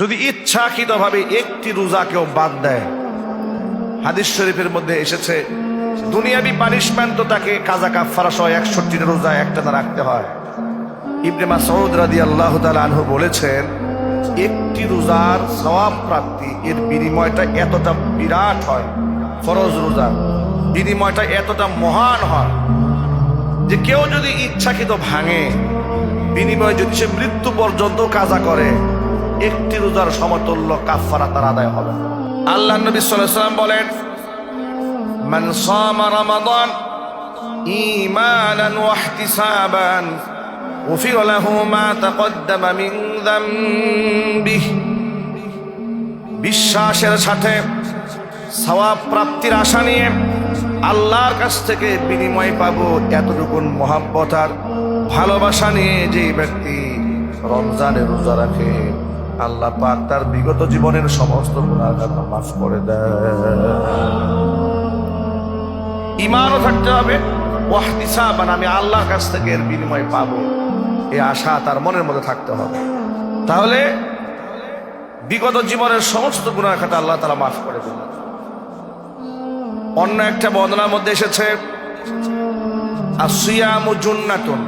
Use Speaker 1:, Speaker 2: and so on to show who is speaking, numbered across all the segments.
Speaker 1: যদি ইচ্ছাকৃতভাবে একটি রোজা কেউ বাদ দেয়, হাদিস শরীফের মধ্যে এসেছে, দুনিয়াবি পানিশমেন্ট তো তাকে কাজা কাফারা সহ একষট্টি রোজা একটানা রাখতে হয়। ইবনে মাসউদ রাদিয়াল্লাহু তাআলা আনহু বলেছেন, একটি রোজার সওয়াব প্রাপ্তি এর বিনিময়টা এতটা বিরাট হয়, ফরজ রোজা বিনিময়টা এতটা মহান হয় যে কেউ যদি ইচ্ছাকৃত ভাঙে, বিনিময়ে যদি সে মৃত্যু পর্যন্ত কাজা করে একটি রোজার সমতুল্য কাফারা তার আদায় হবে আল্লাহ নবী সাল্লাল্লাহু আলাইহি ওয়াসাল্লাম বলেন মান সামা রমাদান ঈমানান ওয়া ইহতিসাবান غفر له ما تقدم من ذنبه বিশ্বাসের সাথে সওয়াব প্রাপ্তির আশা নিয়ে আল্লাহর কাছ থেকে বিনিময় পাবো এতটুকুন মহাব্বত আর ভালোবাসা নিয়ে যে ব্যক্তি রমজানে রোজা রাখে আল্লাহ পাক তার বিগত জীবনের সমস্ত গুণাগার মাফ করে দেয় ইমানও থাকতে হবে। ওয়াহতিসাবান, আমি আল্লাহর কাছ থেকে এর বিনিময় পাবো। এই আশা তার মনের মধ্যে থাকতে হবে। তাহলে বিগত জীবনের সমস্ত গুণার খাতা আল্লাহ তারা মাফ করে দিল অন্য একটা বদনার মধ্যে এসেছে আসিয়ামু জুন্নাতুন।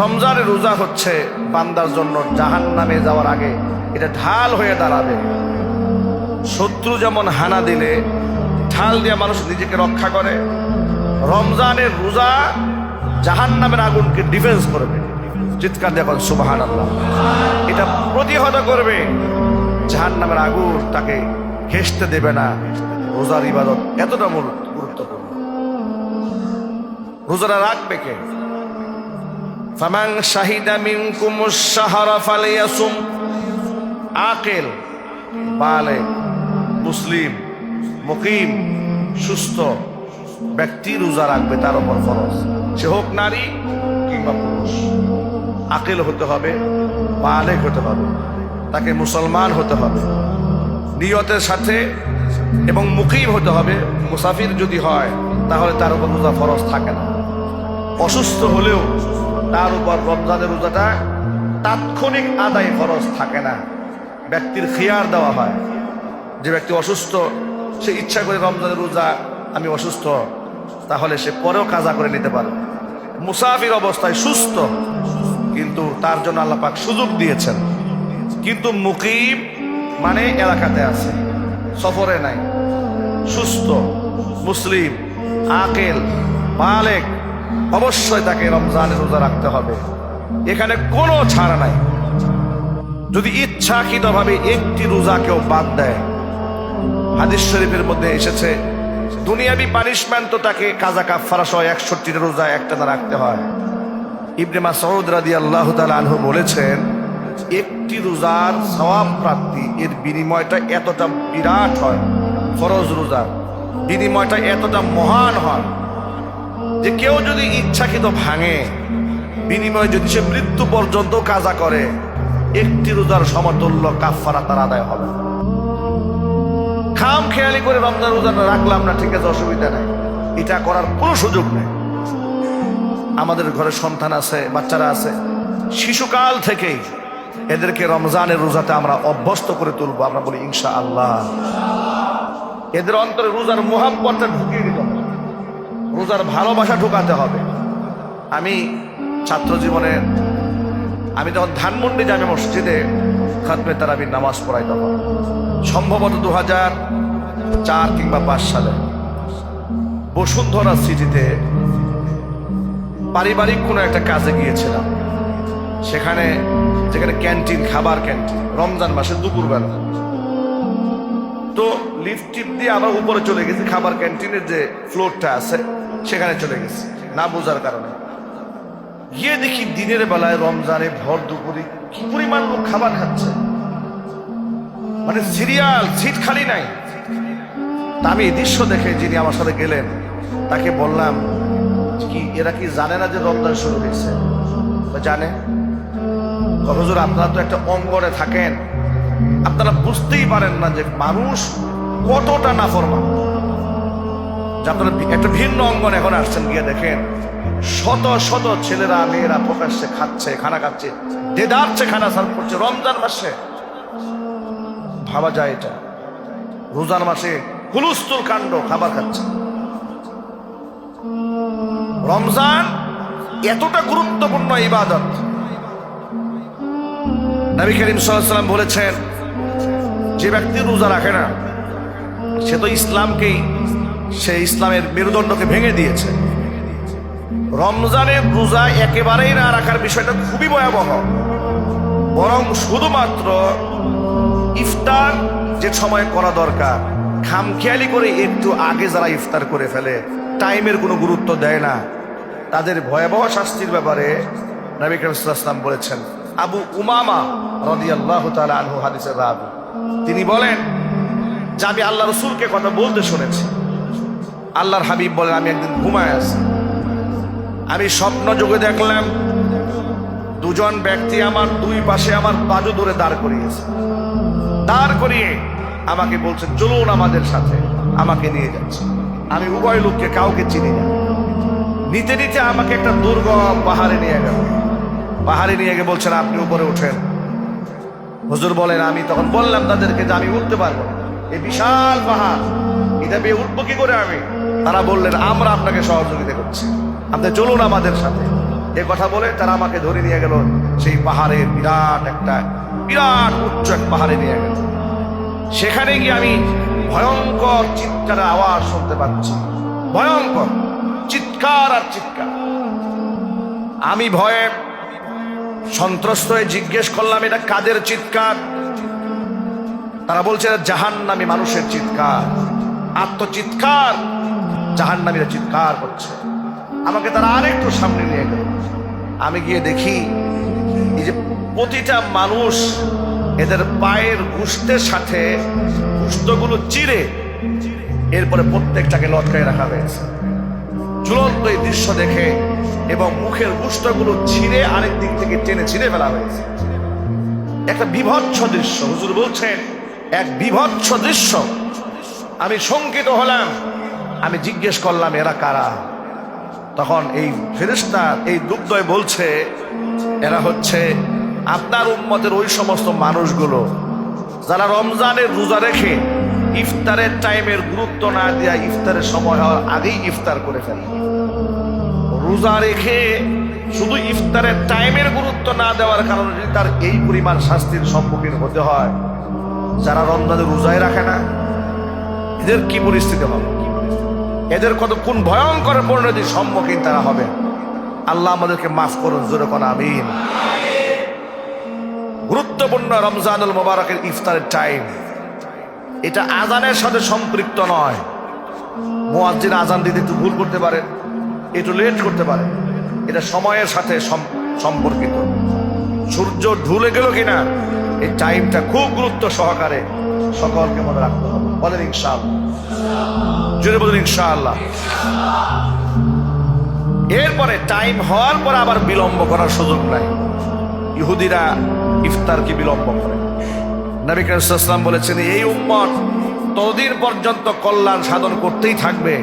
Speaker 1: রমজানের রোজা হচ্ছে বান্দার জন্য জাহান নামে যাওয়ার আগে এটা ঢাল হয়ে দাঁড়াবে। শত্রু যেমন হানা দিলে, ঢাল দিয়ে মানুষ নিজেকে রক্ষা করে। রমজানের রোজা জাহান নামের আগুনকে ডিফেন্স করবে। চিৎকার দেখুন সুবাহান আল্লাহ এটা প্রতিহত করবে। জাহান নামের আগুন তাকে ঘেসতে দেবে না। রোজার ইবাদত এতটা গুরুত্বপূর্ণ। রোজারা রাখবে কে? ফামান শাহিদা মিনকুম শাহরা ফালিয়াসুম। আকেল বালে মুসলিম, মুকিম, সুস্থ ব্যক্তি রোজা রাখবে তার উপর ফরজ। সে হোক নারী কিংবা পুরুষ। আকেল হতে হবে বালেক হতে হবে, তাকে মুসলমান হতে হবে। নিয়তের সাথে এবং মুকিম হতে হবে, মুসাফির যদি হয়, তাহলে তার উপর রোজা ফরজ থাকে না। অসুস্থ হলেও তার উপর রমজানের রোজাটা তাৎক্ষণিক আদায় খরচ থাকে না। ব্যক্তির খেয়ার দেওয়া হয়। যে ব্যক্তি অসুস্থ, সে ইচ্ছা করে রমজানের রোজা, আমি অসুস্থ, তাহলে সে পরেও কাজা করে নিতে পারে। মুসাফির অবস্থায় সুস্থ, কিন্তু তার জন্য আল্লাহ পাক সুযোগ দিয়েছেন। কিন্তু মুকিম মানে এলাকাতে আছে, সফরে নাই। সুস্থ, মুসলিম, আকেল বালেক অবশ্যই তাকে রমজানের রোজা রাখতে হবে। এখানে কোনো ছাড় নাই। যদি ইচ্ছাকৃতভাবে একটি রোজা কেউ বাদ দেয়, হাদিস শরীফের মধ্যে এসেছে, দুনিয়াবি পানিশমেন্ট তো তাকে কাজা কাফারা সহ একষট্টি রোজা একটানা রাখতে হয়। ইবনে মাসউদ রাদিয়াল্লাহু তাআলা আনহু বলেছেন, একটি রোজার সওয়াব প্রাপ্তি এর বিনিময়টা এতটা বিরাট হয়, ফরজ রোজার। বিনিময়টা এতটা মহান হয় যে কেউ যদি ইচ্ছাকৃত ভাঙে, বিনিময়ে যদি সে মৃত্যু পর্যন্ত কাজা করে, একটি রোজার সমতুল্য কাফারা তার আদায় হবে। খাম খেয়ালি করে রমজান রোজাটা রাখলাম না, ঠিক আছে, অসুবিধা নাই। এটা করার কোনো সুযোগ নেই। আমাদের ঘরে সন্তান আছে, বাচ্চারা আছে। শিশুকাল থেকেই এদেরকে রমজানের রোজাতে আমরা অভ্যস্ত করে তুলবো। আমরা বলি ইনশা আল্লাহ এদের অন্তরে রোজার মোহাম্মতটা ঢুকিয়ে রোজার ভালোবাসা ঢুকাতে হবে। আমি ছাত্র জীবনে, আমি যখন ধানমন্ডি জামে মসজিদে খাতমে তারাবির নামাজ পড়াই তখন, সম্ভবত দু হাজার চার কিংবা পাঁচ সালে বসুন্ধরা সিটিতে পারিবারিক কোনো একটা কাজে গিয়েছিলাম। সেখানে যেখানে ক্যান্টিন, খাবার ক্যান্টিন, রমজান মাসে দুপুরবেলা। তো লিফট টিপ দিয়ে আবার উপরে চলে গেছি, খাবার ক্যান্টিনের যে ফ্লোরটা আছে, সেখানে চলে গেছি, না বোঝার কারণে। গিয়ে দেখি দিনের বেলায় রমজানে ভর দুপুরে কি পরিমাণ লোক খাবার খাচ্ছে। মানে সিরিয়াল, সিট খালি নাই। আমি এই দৃশ্য দেখে যিনি আমার সাথে গেলেন, তাকে বললাম, কি, এরা কি জানে না যে রমজান শুরু হয়েছে? জানে। হুজুর, আপনারা তো একটা অঙ্গনে থাকেন। আপনারা বুঝতেই পারেন না যে মানুষ কতটা নাফরমান। আপনারা একটা ভিন্ন অঙ্গন এখন আসছেন, গিয়ে দেখেন শত শত ছেলেরা, মেয়েরা প্রকাশ্যে খাচ্ছে, খানা খাচ্ছে দেদারছে খানা সার্ভ করছে, রমজান মাসে। ভাবা যায় এটা। রোজার মাসে হুলুস্তুল কাণ্ড, খাবার খাচ্ছে। রমজান এতটা গুরুত্বপূর্ণ ইবাদত। নবী করিম সাল্লাম বলেছেন যে ব্যক্তি রোজা রাখে না, সে তো ইসলামকেই, সে ইসলামের মেরুদণ্ডকে ভেঙে দিয়েছে। রমজানের রোজা একেবারেই না রাখার বিষয়টা খুবই ভয়াবহ। বরং শুধুমাত্র ইফতার যে সময় করা দরকার, খামখেয়ালি করে একটু আগে যারা ইফতার করে ফেলে, টাইমের কোনো গুরুত্ব দেয় না। তাদের ভয়াবহ শাস্তির ব্যাপারে নবী বলেছেন, আবু উমামা রদি আল্লাহ আনহু হাদিসের রাবি। তিনি বলেন, যে আমি আল্লাহ রসুলকে কথা বলতে শুনেছি, আল্লাহর হাবিব বলেন, আমি একদিন ঘুমায় আছি। আমি স্বপ্ন যোগে দেখলাম, দুজন ব্যক্তি আমার দুই পাশে আমার বাজু ধরে দাঁড় করিয়েছে। দাঁড় করিয়ে আমাকে বলছে, চলুন আমাদের সাথে, আমাকে নিয়ে যাচ্ছে। আমি উভয় লোককে কাউকে চিনি না। নিতে নিতে আমাকে একটা দুর্গম পাহাড়ে নিয়ে গেল। পাহাড়ে নিয়ে গিয়ে বলছেন, আপনি উপরে ওঠেন হুজুর বলেন, আমি তখন বললাম তাদেরকে যে আমি উঠতে পারব। এই বিশাল পাহাড়, এটা বেয়ে উঠবো কি করে আমি? তারা বললেন, আমরা আপনাকে সহযোগিতা করছি। আপনি চলুন আমাদের সাথে। এ কথা বলে তারা আমাকে ধরে নিয়ে গেল, সেই পাহাড়ের বিরাট একটা, বিরাট উচ্চ এক পাহাড়ে নিয়ে গেল। সেখানে গিয়ে আমি ভয়ঙ্কর চিৎকার আওয়াজ শুনতে পাচ্ছি। ভয়ঙ্কর, চিৎকার আর চিৎকার। আমি ভয়ে সন্ত্রস্ত হয়ে জিজ্ঞেস করলাম, এটা কাদের চিৎকার? তারা বলছে জাহান নামী মানুষের চিৎকার। আত্মচিৎকার জাহান নামীরা চিৎকার করছে। আমাকে তারা আরেকটু সামনে নিয়ে গেল। আমি গিয়ে দেখি, এই যে প্রতিটা মানুষ এদের পায়ের গুস্তের সাথে গুস্তগুলো চিরে এরপরে প্রত্যেকটাকে লটকায় রাখা হয়েছে। ঝুলন্ত এই দৃশ্য দেখে এবং মুখের গুস্তগুলো ছিঁড়ে আরেক দিক থেকে টেনে ছিঁড়ে ফেলা হয়েছে। একটা বিভৎস দৃশ্য, হুজুর বলছেন, এক বিভৎস দৃশ্য। আমি শঙ্কিত হলাম, আমি জিজ্ঞেস করলাম, এরা কারা? তখন এই ফেরিস্তা এই দুগ্ধয় বলছে, এরা হচ্ছে আপনার উম্মতের ওই সমস্ত মানুষগুলো যারা রমজানের রোজা রেখে ইফতারের টাইমের গুরুত্ব না দেয়া ইফতারের সময় হওয়ার আগেই ইফতার করে ফেলে। রোজা রেখে শুধু ইফতারের টাইমের গুরুত্ব না দেওয়ার কারণে যদি তার এই পরিমাণ শাস্তির সম্মুখীন হতে হয়, যারা রমজানে রোজায় রাখে না, এদের কি পরিস্থিতি হবে? এদের কত কোন ভয়ঙ্কর পরিণতির সম্মুখীন তারা হবে? আল্লাহ আমাদেরকে মাফ করুন, জোরে কোন, আমিন। গুরুত্বপূর্ণ রমজানুল মোবারকের ইফতারের টাইম। এটা আজানের সাথে সম্পৃক্ত নয়। মোয়াজ্জিন আজান দিতে একটু ভুল করতে পারে, একটু লেট করতে পারে। এটা সময়ের সাথে সম্পর্কিত। সূর্য ঢুলে গেল কিনা, এই টাইমটা খুব গুরুত্ব সহকারে সকলকে মনে রাখতে হবে। বলেন ইনশাআল্লাহ। জুড়ে বলেন ইনশাআল্লাহ। এরপরে টাইম হওয়ার পর আবার বিলম্ব করার সুযোগ নাই। ইহুদিরা ইফতারকে বিলম্ব করে। নবী বলেছেন, এই উম্মত ততদিন পর্যন্ত কল্যাণ সাধন করতেই থাকবে।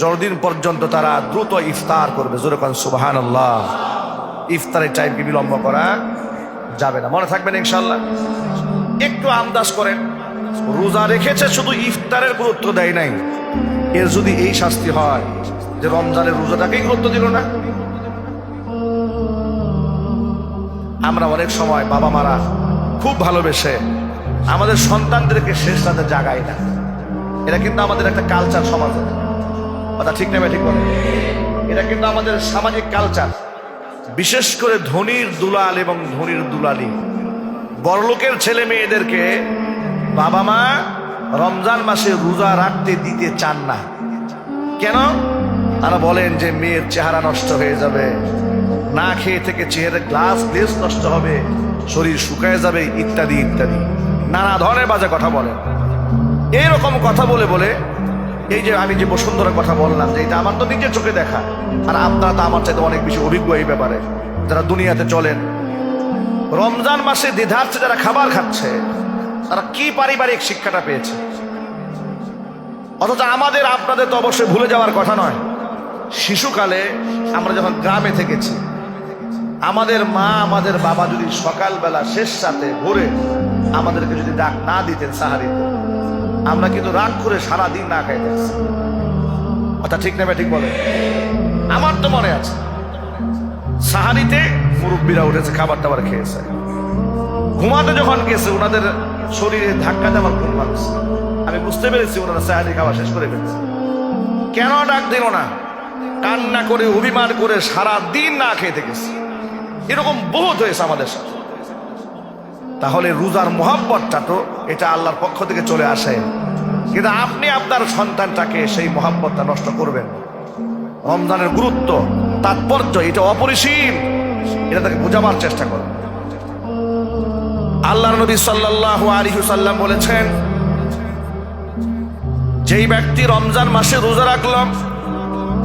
Speaker 1: যতদিন পর্যন্ত তারা দ্রুত ইফতার করবে। জোরকান সুবাহান আল্লাহ ইফতারের টাইমকে বিলম্ব করা যাবে না? মনে থাকবেন ইনশাল্লাহ একটু আন্দাজ করেন। রোজা রেখেছে, শুধু ইফতারের গুরুত্ব দেয় নাই। এর যদি এই শাস্তি হয় যে রমজানের রোজাটাকেই গুরুত্ব দিল না? আমরা অনেক সময় বাবা মারা খুব ভালোবেসে আমাদের সন্তানদেরকে শেষ রাতে জাগাই না। এটা কিন্তু আমাদের একটা কালচার সমাজে। কথা ঠিক নেবে ঠিক এটা কিন্তু আমাদের সামাজিক কালচার বিশেষ করে ধনির দুলাল এবং ধনির দুলালি। বড়লোকের ছেলে মেয়েদেরকে বাবা মা রমজান মাসে রোজা রাখতে দিতে চান না। কেন? তারা বলেন যে মেয়ের চেহারা নষ্ট হয়ে যাবে। না খেয়ে থেকে চেহারা গ্লাস গ্লেস নষ্ট হবে। শরীর শুকায় যাবে, ইত্যাদি ইত্যাদি। নানা ধরনের বাজে কথা বলে। এইরকম কথা বলে বলে এই যে আমি যে বসুন্ধরার কথা বললাম যে এটা আমার তো নিজের চোখে দেখা। আর আপনারা তো আমার চাইতে অনেক বেশি অভিজ্ঞ এই ব্যাপারে। যারা দুনিয়াতে চলেন, রমজান মাসে দ্বিধার্থে যারা খাবার খাচ্ছে, তারা কি পারিবারিক শিক্ষাটা পেয়েছে? অথচ আমাদের, আপনাদের তো অবশ্যই ভুলে যাওয়ার কথা নয়। শিশুকালে আমরা যখন গ্রামে থেকেছি, আমাদের মা, আমাদের বাবা যদি সকালবেলা শেষ রাতে ভোরে আমাদেরকে যদি ডাক না দিতেন সাহারিতে আমরা কিন্তু রাগ করে সারা দিন না খাইতে কথা ঠিক নেবে ঠিক বলে? আমার তো মনে আছে সাহারিতে মুরব্বীরা উঠেছে খাবার টাবার খেয়েছে। ঘুমাতে যখন গেছে, ওনাদের শরীরে ধাক্কা দেওয়ার ঘুম ভাঙছে। আমি বুঝতে পেরেছি ওনারা সাহারি খাওয়া শেষ করে ফেলছে। কেন ডাক দিল না? কান্না করে, অভিমান করে সারা দিন না খেয়ে থেকেছে এরকম বহুত হয়েছে আমাদের সাথে। তাহলে রোজার মোহাব্বতটা তো এটা আল্লাহর পক্ষ থেকে চলে আসে। কিন্তু আপনি আপনার সন্তানটাকে সেই মোহাব্বতটা নষ্ট করবেন রমজানের গুরুত্ব, তাৎপর্য, এটা অপরিসীম। এটা তাকে বোঝাবার চেষ্টা করুন। আল্লাহ নবী সাল্লাহ আলিহুসাল্লাম বলেছেন, যেই ব্যক্তি রমজান মাসে রোজা রাখল,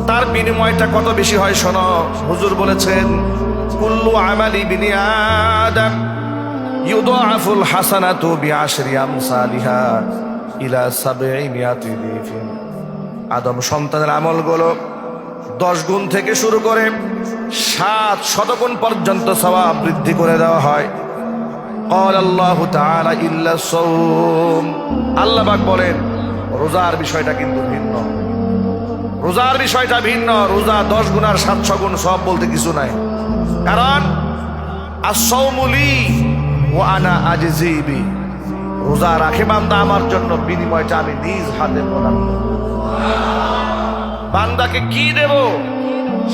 Speaker 1: তার বিনিময়টা কত বেশি হয় শোনো। হুজুর বলেছেন, কুল্লু আমালি বিনি আদম। ইউদাফুল হাসানাতু বিআশরি আমসালিহা ইলা সাবঈ মিয়াতি দিফিন আদম সন্তানের আমলগুলো দশ গুণ থেকে শুরু করে সাত শতগুণ পর্যন্ত সওয়াব বৃদ্ধি করে দেওয়া হয় قال الله تعالى إلا الصوم আল্লাহ পাক বলেন রোজার বিষয়টা কিন্তু ভিন্ন রোজার বিষয়টা ভিন্ন রোজা দশ গুণার সাতশো গুণ সব বলতে কিছু নাই কারণ আসৌমুলি ও আনা আজিবি রোজা রাখে বান্দা আমার জন্য, বিনিময়টা আমি নিজ হাতে প্রদান করব। বান্দাকে কি দেব,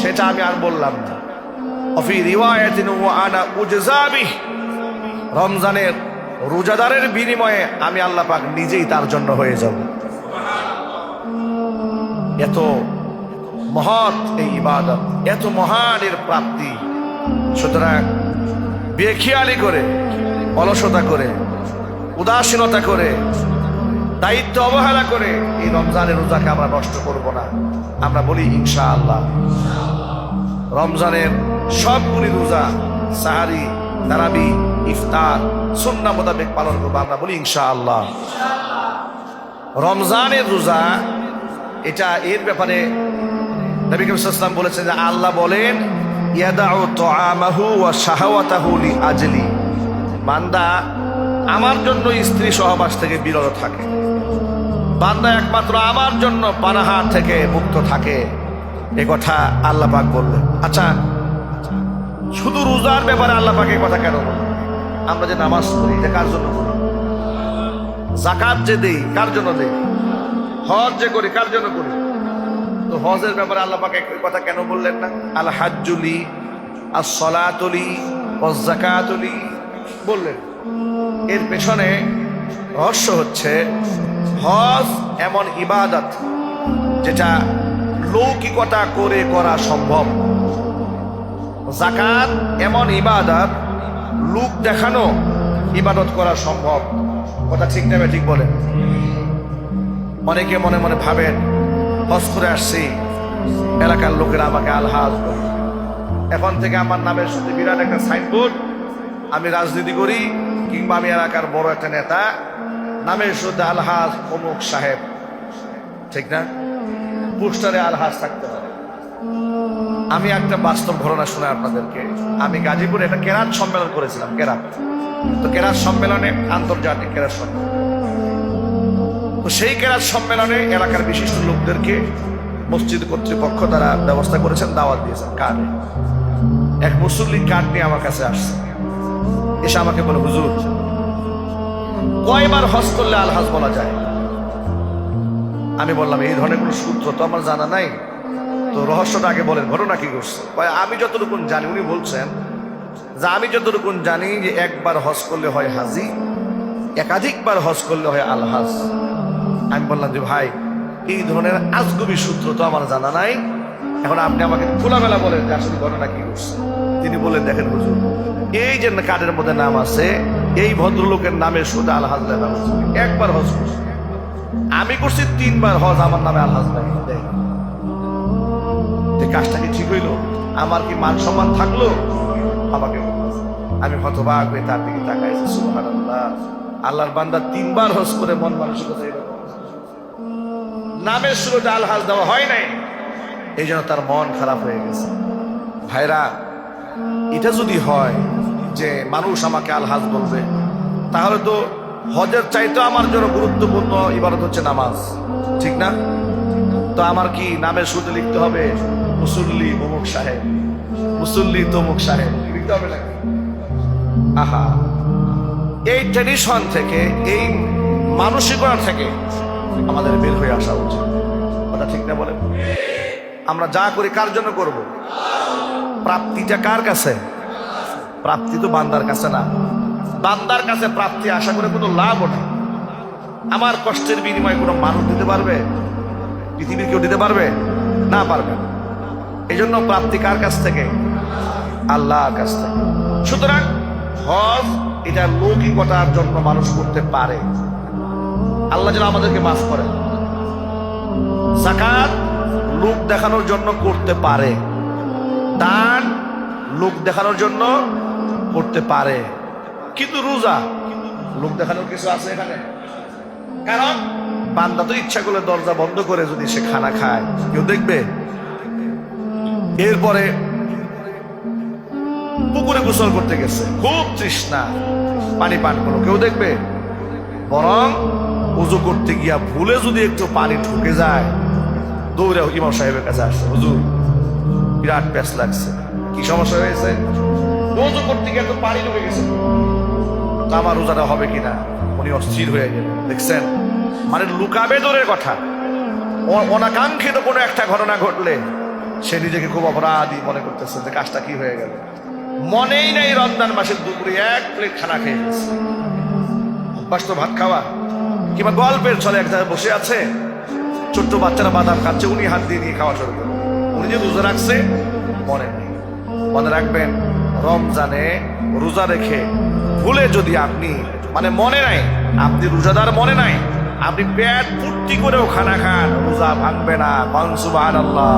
Speaker 1: সেটা আমি আর বললাম না। অফি রিওয়ায়াতিন ও আনা উজজাবি রমজানের রোজাদারের বিনিময়ে আমি আল্লাহ পাক নিজেই তার জন্য হয়ে যাব। এত মহৎ এই ইবাদত, এত মহান এর প্রাপ্তি। সুতরাং বেখিয়ালি করে, অলসতা করে, উদাসীনতা করে, দায়িত্ব অবহেলা করে, এই রমজানের রোজাকে আমরা নষ্ট করব না। আমরা বলি ইনশা আল্লাহ রমজানের সবগুলি রোজা, সাহারি, তারাবি, ইফতার সুন্না মোতাবেক পালন করব, আমরা বলি ইনশা আল্লাহ রমজানের রোজা, এটা এর ব্যাপারে নবী ওয়াসাল্লাম বলেছেন যে আল্লাহ বলেন ইয়াদাউ তুআমাহু ওয়া শাহাওয়াতাহু লি আজলি। বান্দা আমার জন্য স্ত্রী সহবাস থেকে বিরত থাকে। বান্দা একমাত্র আমার জন্য পানাহার থেকে মুক্ত থাকে। এ কথা আল্লাহ পাক বললেন। আচ্ছা শুধু রোজার ব্যাপারে আল্লাহ পাক এ কথা কেন আমরা যে নামাজ পড়ি, এটা কার জন্য করি? জাকাত যে দেই, কার জন্য দেই? হজ যে করি, কার জন্য করি? তো হজের ব্যাপারে আল্লাহ পাক এই কথা কেন বললেন না? আল হাজ্জুলি আর সলাতুলি জাকাতুলি বললেন। এর পেছনে রহস্য হচ্ছে, হজ এমন ইবাদত যেটা লৌকিকতা করে করা সম্ভব। জাকাত এমন ইবাদত, লোক দেখানো ইবাদত করা সম্ভব। কথা ঠিক নেবে ঠিক বলে? অনেকে মনে মনে ভাবেন হজ আসছি। এলাকার লোকেরা আমাকে আলহাজ বলে। এখন থেকে আমার নামের সাথে বিরাট একটা সাইনবোর্ড। আমি রাজনীতি করি কিংবা আমি এলাকার বড় একটা নেতা। নামের সাথে আলহাজ অমুক সাহেব। ঠিক না? পোস্টারে আলহাজ থাকতে পারে। আমি একটা বাস্তব ঘটনা শুনে আপনাদেরকে। আমি গাজীপুরে একটা কেরাত সম্মেলন করেছিলাম, কেরাত। তো কেরাত সম্মেলনে আন্তর্জাতিক কেরাত সম্মেলন। তো সেই কেরাত সম্মেলনে এলাকার বিশিষ্ট লোকদেরকে মসজিদ কর্তৃপক্ষ দ্বারা ব্যবস্থা করেছেন, দাওয়াত দিয়েছেন। কার্ডে এক মুসল্লি কার্ড নিয়ে আমার কাছে আসছে। এসে আমাকে বলে, হুজুর, কয়বার হজ করলে আলহাজ বলা যায়? আমি বললাম, এই ধরনের কোনো সূত্র তো আমার জানা নাই। তো রহস্যটা আগে বলেন, ঘটনা কি করছে আমি যতটুকু জানি, উনি বলছেন, যে আমি যতটুকু জানি যে একবার হজ করলে হয় হাজি, একাধিকবার হজ করলে হয় আলহাজ আমি বললাম যে, ভাই, এই ধরনের আজগুবি সূত্র তো আমার জানা নাই। এখন আপনি আমাকে খোলামেলা বলেন যে আসলে ঘটনা কি করছে তিনি বললেন, দেখেন হুজুর, এই যে কার্ডের মধ্যে নাম আছে, এই ভদ্রলোকের নামে শুধু লেখা হচ্ছে একবার হজ করছে। আমি করছি তিনবার হজ, আমার নামে নাই দেয় কাজটা কি ঠিক হইল? আমার কি মান সম্মান থাকল? আমাকে আমি হতবাক হয়ে তার দিকে তাকাইছি, সুবহানাল্লাহ। আল্লাহর বান্দা তিনবার হজ করে মন মানসিকতা এরকম নামের শুরুতে আলহাজ দেওয়া হয় নাই। এই জন্য তার মন খারাপ হয়ে গেছে। ভাইরা, এটা যদি হয় যে মানুষ আমাকে আলহাজ বলবে, তাহলে তো হজের চাইতে আমার জন্য গুরুত্বপূর্ণ ইবাদত হচ্ছে নামাজ। ঠিক না? তো আমার কি নামের শুরুতে লিখতে হবে, মুসল্লি অমুক সাহেব, মুসল্লি তমুক সাহেব, লিখতে হবে নাকি? আহা, এই ট্রেডিশন থেকে, এই মানসিকতা থেকে আমাদের বের হয়ে আসা উচিত। কথা ঠিক না বলেন আমরা যা করি কার জন্য করব? প্রাপ্তিটা কার কাছে? প্রাপ্তি তো বান্দার কাছে না। বান্দার কাছে প্রাপ্তি আশা করে কোনো লাভ নেই। আমার কষ্টের বিনিময়ে কোনো মানুষ দিতে পারবে? পৃথিবীর কেউ দিতে পারবে? না পারবে এই জন্য প্রাপ্তি কার কাছ থেকে? আল্লাহর কাছ থেকে। সুতরাং হজ এটা লৌকিকতার জন্য মানুষ করতে পারে। আল্লাহ যেন আমাদেরকে মাফ করেন জাকাত লোক দেখানোর জন্য করতে পারে। দান লোক দেখানোর জন্য করতে পারে। কিন্তু রোজা লোক দেখানোর কিছু আছে এখানে? কারণ বান্দা তো ইচ্ছা করলে দরজা বন্ধ করে যদি সে খানা খায়। কেউ দেখবে? এরপরে পুকুরে গোসল করতে গেছে। খুব তৃষ্ণা। পানি পান করো। কেউ দেখবে? বরং উজু করতে গিয়া ভুলে যদি একটু পানি ঢুকে যায়, দৌড়ে ইমাম সাহেবের কাছে আসছে হুজুর, বিরাট প্যাস লাগছে। কি সমস্যা হয়েছে? উজু করতে গিয়ে তো পানি ঢুকে গেছে। তা আমার রোজাটা হবে কিনা? উনি অস্থির হয়ে গেলেন। দেখছেন? মানে লুকাবে দূরের কথা। অনাকাঙ্ক্ষিত কোনো একটা ঘটনা ঘটলে সে নিজেকে খুব অপরাধী মনে করতেছে যে কাজটা কি হয়ে গেল। মনেই নেই রমজান মাসের দুপুরে এক প্লেট খানা খেয়ে গেছে। অভ্যাস তো ভাত খাওয়া। কিংবা গল্পের ছলে এক জায়গায় বসে আছে। ছোট্ট বাচ্চারা বাদাম খাচ্ছে, উনি হাত দিয়ে নিয়ে খাওয়া শুরু উনি যে রোজা রাখছে, মনে নেই। মনে রাখবেন, রমজানে রোজা রেখে ভুলে যদি আপনি মানে মনে নাই, আপনি রোজাদার মনে নাই, আপনি পেট ফুর্তি করেও খানা খান, রোজা ভাঙবে না কনসুবাহ আল্লাহ